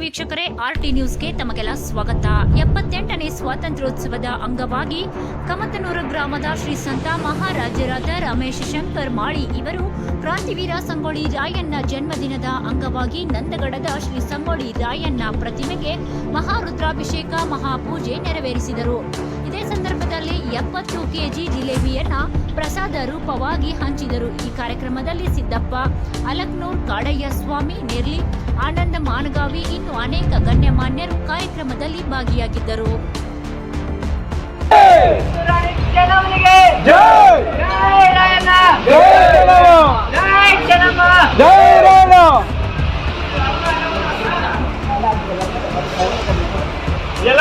ವೀಕ್ಷಕರೇ R T ನ್ಯೂಸ್ಗೆ ತಮಗೆಲ್ಲ ಸ್ವಾಗತ. ಎಪ್ಪತ್ತೆಂಟನೇ ಸ್ವಾತಂತ್ರ್ಯೋತ್ಸವದ ಅಂಗವಾಗಿ ಕಮತನೂರು ಗ್ರಾಮದ ಶ್ರೀ ಸಂತ ಮಹಾರಾಜರಾದ ರಮೇಶ್ ಶಂಕರ್ ಮಾಳಿ ಇವರು ಕ್ರಾಂತಿವೀರ ಸಂಗೊಳ್ಳಿ ರಾಯಣ್ಣ ಜನ್ಮದಿನದ ಅಂಗವಾಗಿ ನಂದಗಡದ ಶ್ರೀ ಸಂಗೊಳ್ಳಿ ರಾಯಣ್ಣ ಪ್ರತಿಮೆಗೆ ಮಹಾರುದ್ರಾಭಿಷೇಕ ಮಹಾಪೂಜೆ ನೆರವೇರಿಸಿದರು. ಇದೇ ಸಂದರ್ಭದಲ್ಲಿ ಎಪ್ಪತ್ತು ಕೆಜಿ ಜಿಲೇಬಿಯನ್ನ ಪ್ರಸಾದ ರೂಪವಾಗಿ ಹಂಚಿದರು. ಈ ಕಾರ್ಯಕ್ರಮದಲ್ಲಿ ಸಿದ್ದಪ್ಪ ಅಲಕ್ನೂರ್ ಕಾಡಯ್ಯ ಸ್ವಾಮಿ ನಿರ್ಲಿ ಆನಂದ ಮಾನಗಾವಿ ಇನ್ನು ಅನೇಕ ಗಣ್ಯಮಾನ್ಯರು ಕಾರ್ಯಕ್ರಮದಲ್ಲಿ ಭಾಗಿಯಾಗಿದ್ದರು. ಎಲ್ಲ ಜೈ! ಜೈ ರಾಯಣ್ಣ! ಜೈ ರಾಮ ಜೈ ಜನಮ್ಮ ಜೈ ರಾಮ ಎಲ್ಲ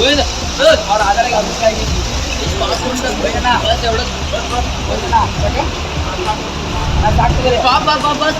होईल और आधार एक ऑफिस काय बस बस बस